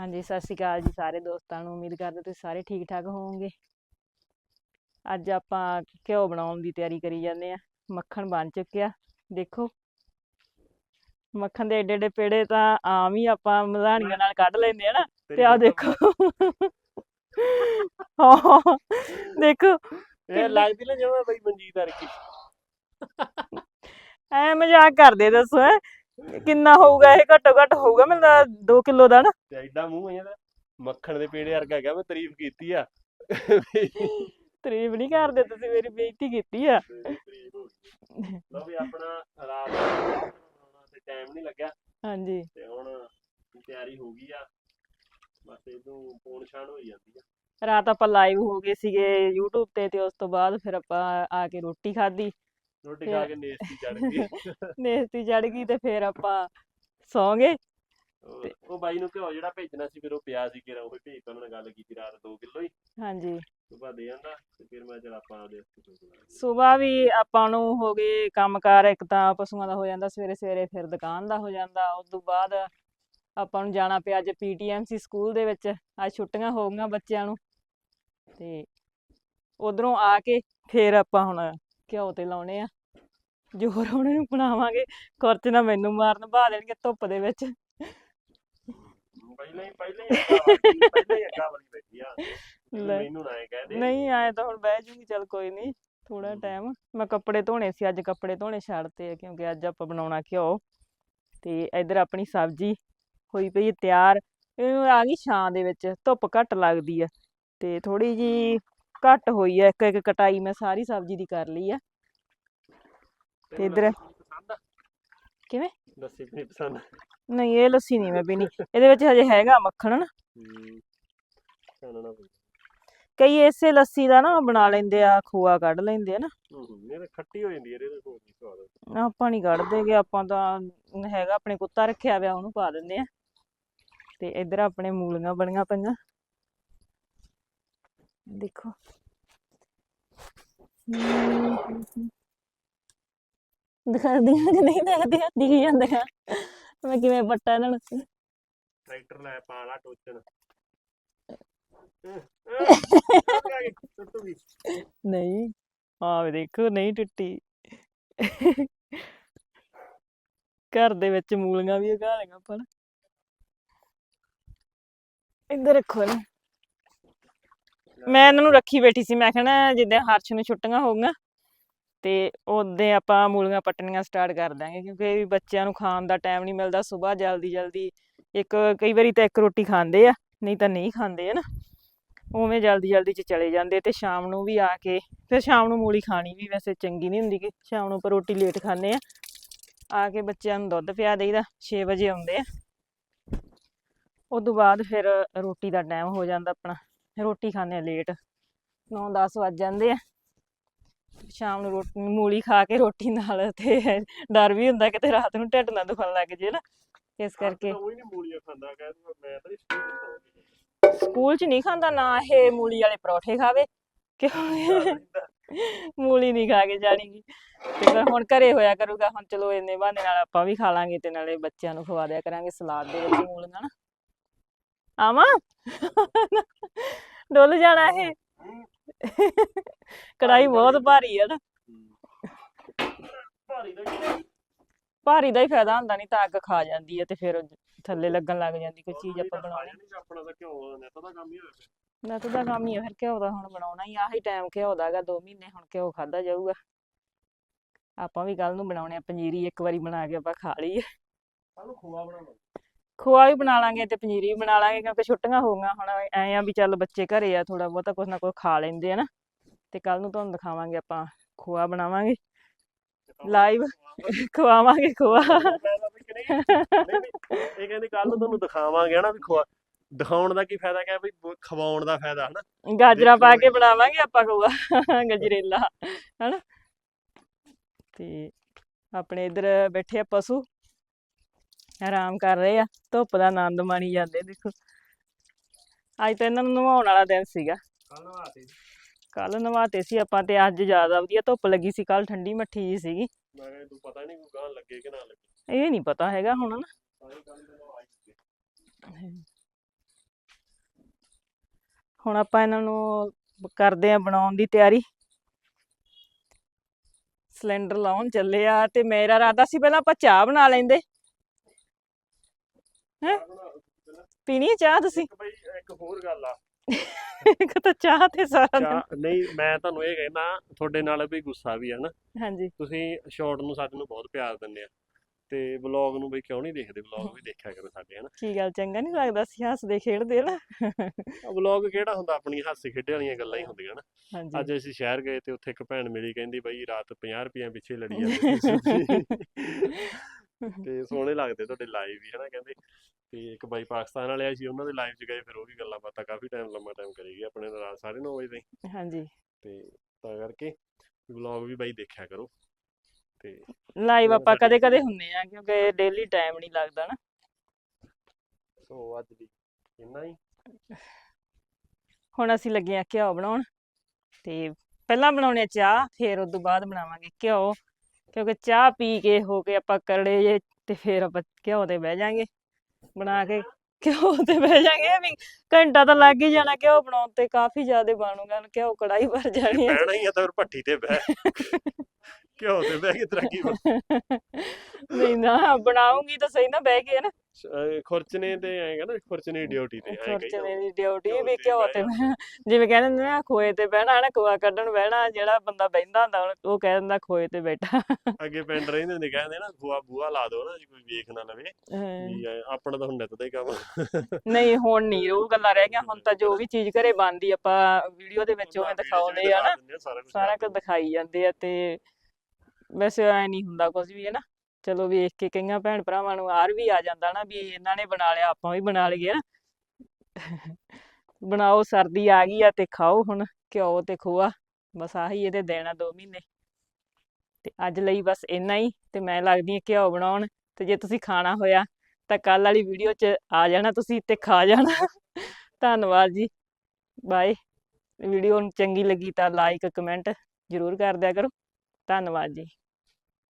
ਹਾਂਜੀ ਸਤਿ ਸ਼੍ਰੀ ਅਕਾਲ ਜੀ ਸਾਰੇ ਦੋਸਤਾਂ ਨੂੰ ਉਮੀਦ ਕਰਦੇ ਤੁਸੀਂ ਸਾਰੇ ਠੀਕ ਠਾਕ ਹੋਵੋਗੇ। ਅੱਜ ਆਪਾਂ ਘਿਓ ਬਣਾਉਣ ਦੀ ਤਿਆਰੀ ਕਰੀ ਜਾਂਦੇ ਆ ਮੱਖਣ ਬਣ ਚੁੱਕਿਆ ਦੇਖੋ। ਮੱਖਣ ਦੇ ਏਡੇ ਏਡੇ ਪੇੜੇ ਤਾਂ ਆਮ ਹੀ ਆਪਾਂ ਮਧਾਣੀਆਂ ਨਾਲ ਕੱਢ ਲੈਂਦੇ ਆ ਨਾ ਤੇ ਆ ਦੇਖੋ। ਹਾਂ ਦੇਖੋ ਇਹ ਲੱਗਦੀ ਨਾ ਜਿਵੇਂ ਬਈ ਮਨਜੀਤ ਵਰਗੀ। ਐ ਮਜ਼ਾਕ ਕਰਦੇ ਦੱਸੋ ਐ ਕਿੰਨਾ ਹੋਊਗਾ ਇਹ ਘੱਟੋ ਘੱਟ ਹੋਊਗਾ ਮੈਨੂੰ ਤਾਂ 2 ਕਿਲੋ ਦਾ ਨਾ। ਤੇ ਐਡਾ ਮੂੰਹ ਹੈ ਇਹਦਾ ਮੱਖਣ ਦੇ ਪੇੜੇ ਵਰਗਾ ਹੈਗਾ ਮੈਂ ਤਾਰੀਫ ਕੀਤੀ ਆ। ਤਾਰੀਫ ਨਹੀਂ ਕਰਦੇ ਤੁਸੀਂ ਮੇਰੀ ਬੇਇੱਜ਼ਤੀ ਕੀਤੀ ਆ। ਲੋ ਵੀ ਆਪਣਾ ਰਾਤ ਦਾ ਬਣਾਉਣਾ ਤੇ ਟਾਈਮ ਨਹੀਂ ਲੱਗਿਆ। ਹਾਂਜੀ। ਤੇ ਹੁਣ ਤਿਆਰੀ ਹੋ ਗਈ ਆ। ਬਸ ਇਹਨੂੰ ਪੌਣ ਛਾਣ ਹੋਈ ਜਾਂਦੀ ਆ। ਰਾਤ ਆਪਾਂ ਲਾਈਵ ਹੋ ਗਏ ਸੀਗੇ YouTube ਤੇ ਤੇ ਉਸ ਤੋਂ ਬਾਅਦ ਫਿਰ ਆਪਾਂ ਆ ਕੇ ਰੋਟੀ ਖਾਧੀ। ਰੋਟੀ ਖਾ ਕੇ ਨੇਸਤੀ ਚੜ ਗਈ। ਨੇਸਤੀ ਚੜ ਗਈ ਤੇ ਫਿਰ ਆਪਾਂ ਸੌਂ ਗਏ ਉਹ- ਬਾਈ ਨੂੰ ਘਿਓ ਜਿਹੜਾ ਭੇਜਣਾ ਸੀ ਫਿਰ ਉਹ ਪਿਆ ਸੀ ਕਿਰਾ ਉਹ ਭੇਜ ਤਾ ਉਹਨਾਂ ਨਾਲ ਗੱਲ ਕੀਤੀ ਰਾਤ 2 ਕਿਲੋ ਹੀ। ਹਾਂਜੀ। ਸੁਬਾ ਦੇ ਜਾਂਦਾ ਤੇ ਫਿਰ ਮੈਂ ਚਲ ਆਪਾਂ ਦੇ ਸਵੇਰ ਵੀ ਆਪਾਂ ਨੂੰ ਹੋ ਗਏ ਕੰਮਕਾਰ ਇੱਕ ਤਾਂ ਪਸ਼ੂਆਂ ਦਾ ਹੋ ਜਾਂਦਾ ਸਵੇਰੇ ਸਵੇਰੇ ਫਿਰ ਦੁਕਾਨ ਦਾ ਹੋ ਜਾਂਦਾ ਉਸ ਤੋਂ ਬਾਅਦ ਆਪਾਂ ਨੂੰ ਜਾਣਾ ਪਿਆ ਅੱਜ ਪੀਟੀਐਮਸੀ ਸਕੂਲ ਦੇ ਵਿੱਚ ਅੱਜ ਛੁੱਟੀਆਂ ਹੋ ਗਈਆਂ ਬੱਚਿਆਂ ਨੂੰ। ਤੇ ਉਧਰੋਂ ਆ ਕੇ ਫਿਰ ਆਪਾਂ ਹੁਣ ਘਿਓ ਤੇ ਲਾਉਣੇ ਆ। ਜੋਰ ਉਹਨਾਂ ਨੂੰ ਬਣਾਵਾਂਗੇ ਖੁਰਚ ਨਾ ਮੈਨੂੰ ਮਾਰਨ ਬਹਾ ਦੇਣਗੇ ਧੁੱਪ ਦੇ ਵਿੱਚ। ਪਹਿਲਾਂ ਹੀ ਪਹਿਲਾਂ ਹੀ ਅੱਗਾ ਵਾਲੀ ਪਹਿਲਾਂ ਹੀ ਅੱਗਾ ਵਾਲੀ ਬੈਠੀ ਆ। ਲੈ। ਮੈਨੂੰ ਨਾ ਇਹ ਕਹਿ ਦੇ। ਨਹੀਂ ਆਏ ਤਾਂ ਹੁਣ ਬਹਿ ਜੂਗੀ ਚੱਲ ਕੋਈ ਨਹੀਂ ਥੋੜਾ ਟਾਈਮ। ਮੈਂ ਕੱਪੜੇ ਧੋਣੇ ਸੀ ਅੱਜ ਕੱਪੜੇ ਧੋਣੇ ਛੱਡਤੇ ਆ ਕਿਉਂਕਿ ਅੱਜ ਆਪਾਂ ਬਣਾਉਣਾ ਘਿਓ। ਤੇ ਇੱਧਰ ਆਪਣੀ ਸਬਜ਼ੀ ਹੋਈ ਪਈ ਤਿਆਰ। ਇਹ ਆ ਗਈ ਛਾਂ ਦੇ ਵਿੱਚ ਧੁੱਪ ਘੱਟ ਲੱਗਦੀ ਆ। ਤੇ ਥੋੜੀ ਜੀ ਘੱਟ ਹੋਈ ਆ ਇੱਕ ਇੱਕ ਕਟਾਈ ਮੈਂ ਸਾਰੀ ਸਬਜ਼ੀ ਦੀ ਕਰ ਲਈ ਆ। ਤੇ ਇੱਧਰ- ਪਸੰਦ ਆ? ਕਿਵੇਂ? ਲੱਸੀ ਨਹੀਂ ਪਸੰਦ ਨਹੀਂ ਇਹ ਲੱਸੀ ਨਹੀਂ ਮੈਂ ਪੀਣੀ ਇਹਦੇ ਵਿੱਚ ਹਜੇ ਹੈਗਾ ਮੱਖਣ ਨਾ। ਹੂੰ ਚਾਨਣਾ ਪਈ ਕਈ ਇਸੇ ਲੱਸੀ ਦਾ ਨਾ ਬਣਾ ਲੈਂਦੇ ਆ ਖੋਆ ਕੱਢ ਲੈਂਦੇ ਆ ਨਾ। ਹੂੰ ਇਹ ਤਾਂ ਖੱਟੀ ਹੋ ਜਾਂਦੀ ਹੈ ਇਹਦੇ ਕੋਲ ਕੀ ਸਵਾਦ ਆਪਾਂ ਨਹੀਂ ਕੱਢਦੇਗੇ ਆਪਾਂ ਤਾਂ ਹੈਗਾ ਆਪਣੇ ਕੁੱਤਾ ਰੱਖਿਆ ਹੋਇਆ ਉਹਨੂੰ ਪਾ ਦਿੰਦੇ ਆ। ਤੇ ਇੱਧਰ ਆਪਣੇ ਮੂਲੀਆਂ ਬਣੀਆਂ ਪਈਆਂ। ਦੇਖੋ। ਦਿਖਾਦੀਆਂ ਕਿ ਨਹੀਂ ਦਿਖਦੀਆਂ? ਦਿਖ ਜਾਂਦੀਆਂ। ਮੈਂ ਕਿਵੇਂ ਪੱਟਾ ਇਹਨਾਂ ਨੂੰ? ਟਰੈਕਟਰ ਲੈ ਪਾ ਲਾ ਟੋਚਣ। ਨਹੀਂ ਆ ਵੀ ਦੇਖੋ ਨਹੀਂ ਟੁੱਟੀ। ਘਰ ਦੇ ਵਿੱਚ ਮੂਲੀਆਂ ਵੀ ਉਗਾ ਲਈਆਂ ਆਪਾਂ ਨਾ। ਇੱਧਰ ਰੱਖੋ ਨਾ। ਮੈਂ ਇਹਨਾਂ ਨੂੰ ਰੱਖੀ ਬੈਠੀ ਸੀ, ਮੈਂ ਕਹਿਣਾ ਜਿੱਦਾਂ ਹਰਸ਼ ਨੂੰ ਛੁੱਟੀਆਂ ਹੋ ਗਈਆਂ ਤੇ ਉਹਦੇ ਆਪਾਂ ਮੂਲੀਆਂ ਪੱਟਣੀਆਂ ਸਟਾਰਟ ਕਰ ਦਾਂਗੇ ਕਿਉਂਕਿ ਬੱਚਿਆਂ ਨੂੰ ਖਾਣ ਦਾ ਟਾਈਮ ਨਹੀਂ ਮਿਲਦਾ ਸਵੇਰ ਜਲਦੀ ਜਲਦੀ ਇੱਕ ਕਈ ਵਾਰੀ ਤਾਂ ਇੱਕ ਰੋਟੀ ਖਾਂਦੇ ਆ, ਨਹੀਂ ਤਾਂ ਨਹੀਂ ਖਾਂਦੇ ਹੈ ਉਵੇਂ ਜਲਦੀ ਜਲਦੀ ਚ ਚਲੇ ਜਾਂਦੇ ਤੇ ਸ਼ਾਮ ਨੂੰ ਵੀ ਆ ਕੇ, ਫਿਰ ਸ਼ਾਮ ਨੂੰ ਮੂਲੀ ਖਾਣੀ ਵੀ ਵੈਸੇ ਚੰਗੀ ਨਹੀਂ ਹੁੰਦੀ ਕਿ ਸ਼ਾਮ ਨੂੰ ਆਪਾਂ ਰੋਟੀ ਲੇਟ ਖਾਂਦੇ ਆ। ਆ ਕੇ ਬੱਚਿਆਂ ਨੂੰ ਦੁੱਧ ਪਿਆ ਦੇਈਦਾ 6 ਵਜੇ ਆਉਂਦੇ ਆ। ਉਸ ਤੋਂ ਬਾਅਦ ਫਿਰ ਰੋਟੀ ਦਾ ਟਾਈਮ ਹੋ ਜਾਂਦਾ ਆਪਣਾ। ਰੋਟੀ ਖਾਂਦੇ ਆ ਲੇਟ 9-10 ਵੱਜ ਜਾਂਦੇ ਆ। ਸ਼ਾਮ ਨੂੰ ਰੋਟੀ ਮੂਲੀ ਖਾ ਕੇ ਰੋਟੀ ਨਾਲ ਤੇ ਡਰ ਵੀ ਹੁੰਦਾ ਕਿਤੇ ਰਾਤ ਨੂੰ ਢਿੱਡ ਨਾ ਦੁਖਣ ਲੱਗ ਜੇ ਨਾ। ਇਸ ਕਰਕੇ ਸਕੂਲ 'ਚ ਨਹੀਂ ਖਾਂਦਾ ਨਾ ਇਹ ਮੂਲੀ ਵਾਲੇ ਪਰੌਠੇ ਖਾਵੇ। ਕਿਉਂ? ਮੂਲੀ ਨਹੀਂ ਖਾ ਕੇ ਜਾਣੀਗੀ। ਤੇ ਪਰ ਹੁਣ ਘਰੇ ਹੋਇਆ ਕਰੂਗਾ ਹੁਣ ਚਲੋ ਇੰਨੇ ਬਹਾਨੇ ਨਾਲ ਆਪਾਂ ਵੀ ਖਾ ਲਾਂਗੇ ਤੇ ਨਾਲੇ ਬੱਚਿਆਂ ਨੂੰ ਖਵਾ ਦਿਆ ਕਰਾਂਗੇ ਸਲਾਦ ਦੇ ਵਿੱਚ ਮੂਲੀਆਂ ਨਾ। ਆਵਾਂ? ਡੁੱਲ ਜਾਣਾ ਇਹ। ਕੜਾਈ ਬਹੁਤ ਭਾਰੀ ਆ ਨਾ। ਭਾਰੀ ਦਾ ਕੀ ਭਾਰੀ ਦਾ ਹੀ ਫਾਇਦਾ ਹੁੰਦਾ ਨਹੀਂ ਤਾਂ ਅੱਗ ਖਾ ਜਾਂਦੀ ਹੈ ਤੇ ਫਿਰ ਥੱਲੇ ਲੱਗਣ ਲੱਗ ਜਾਂਦੀ ਕੋਈ ਚੀਜ਼ ਆਪਾਂ ਬਣਾਉਣੀ। ਆਪਣਾ ਤਾਂ ਕਿਉਂ ਨੈਟ ਦਾ ਕੰਮ ਹੀ ਹੋਇਆ ਪਿਆ। ਨੱਤ ਦਾ ਕੰਮ ਹੀ ਆ ਫਿਰ ਘਿਓ ਦਾ ਹੁਣ ਬਣਾਉਣਾ ਹੀ ਆਹੀ ਟਾਈਮ ਘਿਓ ਦਾ ਹੈਗਾ 2 ਮਹੀਨੇ ਹੁਣ ਘਿਓ ਖਾਦਾ ਜਾਊਗਾ। ਆਪਾਂ ਵੀ ਕੱਲ ਨੂੰ ਬਣਾਉਣੇ ਆ ਪੰਜੀਰੀ ਇੱਕ ਵਾਰੀ ਬਣਾ ਕੇ ਆਪਾਂ ਖਾ ਲਈਏ। ਸਾਨੂੰ ਖੋਆ ਬਣਾਉਣਾ। ਖੋਆ ਵੀ ਬਣਾ ਲਾਂਗੇ ਤੇ ਪੰਜੀਰੀ ਵੀ ਬਣਾ ਲਾਂਗੇ ਕਿਉਂਕਿ ਛੁੱਟੀਆਂ ਹੋ ਗਈਆਂ ਹੁਣ ਐ ਆ ਵੀ ਚੱਲ ਬੱਚੇ ਘਰੇ ਆ ਥੋੜਾ ਬਹੁਤਾ ਕੁਛ ਨਾ ਕੁਛ ਖਾ ਲੈਂਦੇ ਆ ਨਾ। ਤੇ ਕੱਲ ਨੂੰ ਤੁਹਾਨੂੰ ਦਿਖਾਵਾਂਗੇ ਆਪਾਂ ਖੋਆ ਬਣਾਵਾਂਗੇ। ਲਾਈਵ ਖਵਾਵਾਂਗੇ ਖੋਆ। ਇਹ ਕਹਿੰਦੇ ਕੱਲ ਨੂੰ ਤੁਹਾਨੂੰ ਦਿਖਾਵਾਂਗੇ ਹਨਾ ਵੀ ਖਵਾ ਦਿਖਾਉਣ ਦਾ ਕੀ ਫਾਇਦਾ ਕਹਿ ਵੀ ਖਵਾਉਣ ਦਾ ਫਾਇਦਾ ਹਨਾ। ਗਾਜਰਾਂ ਪਾ ਕੇ ਬਣਾਵਾਂਗੇ ਆਪਾਂ ਖੋਆ ਗਜਰੇਲਾ ਹਨਾ। ਤੇ ਆਪਣੇ ਇਧਰ ਬੈਠੇ ਆ ਪਸ਼ੂ। ਆਰਾਮ ਕਰ ਰਹੇ ਆ ਧੁੱਪ ਦਾ ਆਨੰਦ ਮਾਣੀ ਜਾਂਦੇ ਦੇਖੋ। ਅੱਜ ਤਾਂ ਇਹਨਾਂ ਨੂੰ ਨਵਾਉਣ ਵਾਲਾ ਦਿਨ ਸੀਗਾ। ਕੱਲ ਨਵਾਤੇ ਕੱਲ ਨਵਾਤੇ ਸੀ ਆਪਾਂ ਤੇ ਅੱਜ ਜ਼ਿਆਦਾ ਵਧੀਆ ਧੁੱਪ ਲੱਗੀ ਸੀ ਕੱਲ ਠੰਡੀ ਮੱਠੀ ਜੀ ਸੀਗੀ। ਮੈਂ ਕਿਹਾ ਤੂੰ ਪਤਾ ਨਹੀਂ ਕੋਈ ਗਾਂ ਲੱਗੇ ਕਿ ਨਾ ਲੱਗੇ। ਇਹ ਨਹੀਂ ਪਤਾ ਹੈਗਾ ਹੁਣ ਨਾ। ਹੁਣ ਆਪਾਂ ਇਹਨਾਂ ਨੂੰ ਕਰਦੇ ਆ ਬਣਾਉਣ ਦੀ ਤਿਆਰੀ। ਸਿਲੰਡਰ ਲਾਉਣ ਚੱਲੇ ਆ ਤੇ ਮੇਰਾ ਇਰਾਦਾ ਸੀ ਪਹਿਲਾਂ ਆਪਾਂ ਚਾਹ ਬਣਾ ਲੈਂਦੇ। ਹੈਂ? ਪੀਣੀ ਹੈ ਚਾਹ ਤੁਸੀਂ? ਇੱਕ ਬਈ ਇੱਕ ਹੋਰ ਗੱਲ ਆ। ਇੱਕ ਤਾਂ ਚਾਹ ਤੇ ਸਾਰਾ ਦਿਨ। ਚਾਹ ਨਹੀਂ ਮੈਂ ਤੁਹਾਨੂੰ ਇਹ ਕਹਿਣਾ ਤੁਹਾਡੇ ਨਾਲ ਵੀ ਗੁੱਸਾ ਵੀ ਹੈ ਨਾ। ਹਾਂਜੀ। ਤੁਸੀਂ ਸ਼ਾਰਟ ਨੂੰ ਸਾਡੇ ਨੂੰ ਬਹੁਤ ਪਿਆਰ ਦਿੰਦੇ ਆ। ਤੇ ਵਲੌਗ ਨੂੰ ਬਈ ਕਿਉਂ ਨਹੀਂ ਦੇਖਦੇ? ਵਲੌਗ ਵੀ ਦੇਖਿਆ ਕਰੋ ਸਾਡੇ ਹਨਾ। ਕੀ ਗੱਲ ਚੰਗਾ ਨਹੀਂ ਲੱਗਦਾ? ਸੀ ਹੱਸਦੇ ਖੇਡਦੇ ਨਾ। ਵਲੌਗ ਕਿਹੜਾ ਹੁੰਦਾ? ਆਪਣੀਆਂ ਹਾਸੇ ਖੇਡੇ ਵਾਲੀਆਂ ਗੱਲਾਂ ਹੀ ਹੁੰਦੀਆਂ ਨਾ। ਅੱਜ ਅਸੀਂ ਸ਼ਹਿਰ ਗਏ ਤੇ ਉੱਥੇ ਇੱਕ ਭੈਣ ਮਿਲੀ ਕਹਿੰਦੀ ਬਈ ਰਾਤ 50 ਰੁਪਈਆਂ ਪਿੱਛੇ ਲੜੀ ਜਾਂਦੇ ਸੀ। ਤੇ ਸੋਹਣੇ ਲੱਗਦੇ ਤੁਹਾਡੇ ਲਾਈਵ ਵੀ ਹਨਾ ਕਹਿੰਦੇ। ਤੇ ਇੱਕ ਬਾਈ ਪਾਕਿਸਤਾਨ ਵਾਲੇ ਆਏ ਸੀ ਉਹਨਾਂ ਦੇ ਲਾਈਵ 'ਚ ਗਏ ਫਿਰ ਉਹ ਵੀ ਗੱਲਾਂ ਬਾਤਾਂ ਕਾਫੀ ਟਾਈਮ ਲੰਮਾ ਟਾਈਮ ਕਰੀ ਗਏ ਆਪਣੇ ਨਾਲ ਸਾਰੇ 9 ਵਜੇ ਤਾਈਂ। ਹਾਂਜੀ। ਤੇ ਤਾਂ ਕਰਕੇ ਵਲੌਗ ਵੀ ਬਾਈ ਦੇਖਿਆ ਕਰੋ। ਤੇ ਲਾਈਵ ਆਪਾਂ ਕਦੇ ਕਦੇ ਹੁੰਨੇ ਆ ਕਿਉਂਕਿ ਡੇਲੀ ਟਾਈਮ ਨਹੀਂ ਲੱਗਦਾ ਨਾ। ਸੋ ਅੱਜ ਦੀ ਇੰਨਾ ਹੀ। ਹੁਣ ਅਸੀਂ ਲੱਗੇ ਆ ਘਿਓ ਬਣਾਉਣ ਤੇ ਪਹਿਲਾਂ ਬਣਾਉਣੇ ਚਾਹ ਫਿਰ ਉਸ ਤੋਂ ਬਾਅਦ ਬਣਾਵਾਂਗੇ ਘਿਓ। ਕਿਉਂਕਿ ਚਾਹ ਪੀ ਕੇ ਹੋ ਕੇ ਆਪਾਂ ਕਰੜੇ ਜੇ ਤੇ ਫਿਰ ਆਪਾਂ ਘਿਓ ਤੇ ਬਹਿ ਜਾਾਂਗੇ। ਬਣਾ ਕੇ ਘਿਓ ਤੇ ਬਹਿ ਜਾਾਂਗੇ ਵੀ ਘੰਟਾ ਤਾਂ ਲੱਗ ਹੀ ਜਾਣਾ ਘਿਓ ਬਣਾਉਣ ਤੇ ਕਾਫੀ ਜ਼ਿਆਦਾ ਬਣੂਗਾ ਘਿਓ ਕੜਾਈ ਭਰ ਜਾਣੀ ਆ। ਬਹਿਣਾ ਹੀ ਆ ਤਾਂ ਫਿਰ ਭੱਠੀ ਤੇ ਬਹਿ। ਘਿਓ ਤੇ ਬਹਿ ਕੇ ਤਰੱਕੀ ਨਹੀਂ ਨਾ ਬਣਾਉਂਗੀ ਤਾਂ ਸਹੀ ਨਾ ਬਹਿ ਕੇ ਨਾ। ਖੁਰਚਨੇ ਤੇ ਆਏਗਾ ਨਾ ਖੁਰਚਨੇ ਡਿਊਟੀ ਤੇ ਆਏਗਾ ਖਰਚਣੇ ਦੀ ਡਿਊਟੀ ਵੀ ਘਿਓ ਤੇ ਬਹਿਣਾ। ਜਿਵੇਂ ਕਹਿੰਦੇ ਹੁੰਦੇ ਨੇ ਨਾ ਖੋਏ ਤੇ ਬਹਿਣਾ ਹੈ ਨਾ ਖੋਆ ਕੱਢਣ ਬਹਿਣਾ ਜਿਹੜਾ ਬੰਦਾ ਬਹਿੰਦਾ ਹੁੰਦਾ ਉਹ- ਉਹ ਕਹਿ ਦਿੰਦਾ ਖੋਏ ਤੇ ਬੈਠਾ। ਅੱਗੇ ਪਿੰਡ ਰਹਿੰਦੇ ਹੁੰਦੇ ਕਹਿੰਦੇ ਨਾ ਬੂਆ ਬੂਆ ਲਾ ਦੋ ਨਾ ਜੇ ਕੋਈ ਵੇਖ ਨਾ ਲਵੇ ਹਾਂ। ਵੀ ਆਪਣਾ ਤਾਂ ਹੁਣ ਨਿੱਤ ਦਾ ਹੀ ਕੰਮ। ਨਹੀਂ ਹੁਣ ਨਹੀਂ ਉਹ ਗੱਲਾਂ ਰਹਿ ਗਈਆਂ ਹੁਣ ਤਾਂ ਜੋ ਵੀ ਚੀਜ਼ ਘਰੇ ਬਣਦੀ ਆਪਾਂ ਵੀਡੀਓ ਦੇ ਵਿੱਚ ਉਵੇਂ ਦਿਖਾਉਂਦੇ ਆ ਨਾ ਸਾਰਾ ਕੁਝ ਸਾਰਾ ਕੁਝ ਦਿਖਾਈ ਜਾਂਦੇ ਆ ਤੇ ਵੈਸੇ ਐ ਨਹੀਂ ਹੁੰਦਾ ਕੁਝ ਵੀ ਹੈ ਨਾ? ਚਲੋ ਵੇਖ ਕੇ ਕਈਆਂ ਭੈਣ ਭਰਾਵਾਂ ਨੂੰ ਆਰ ਵੀ ਆ ਜਾਂਦਾ ਨਾ ਵੀ ਇਹਨਾਂ ਨੇ ਬਣਾ ਲਿਆ, ਆਪਾਂ ਵੀ ਬਣਾ ਲਈਏ ਨਾ। ਬਣਾਓ, ਸਰਦੀ ਆ ਗਈ ਆ ਤੇ ਖਾਓ ਹੁਣ, ਘਿਓ ਤੇ ਖੋਆ, ਬਸ ਆਹੀ ਇਹਦੇ ਦੇਣਾ 2 ਮਹੀਨੇ। ਤੇ ਅੱਜ ਲਈ ਬਸ ਇੰਨਾ ਹੀ, ਤੇ ਮੈਂ ਲੱਗਦੀ ਹਾਂ ਘਿਓ ਬਣਾਉਣ, ਤੇ ਜੇ ਤੁਸੀਂ ਖਾਣਾ ਹੋਇਆ, ਤਾਂ ਕੱਲ ਵਾਲੀ ਵੀਡੀਓ 'ਚ ਆ ਜਾਣਾ ਤੁਸੀਂ ਤੇ ਖਾ ਜਾਣਾ। ਧੰਨਵਾਦ ਜੀ। ਬਾਏ। ਵੀਡੀਓ ਚੰਗੀ ਲੱਗੀ ਤਾਂ ਲਾਈਕ ਕਮੈਂਟ ਜ਼ਰੂਰ ਕਰ ਦਿਆ ਕਰੋ। ਧੰਨਵਾਦ ਜੀ।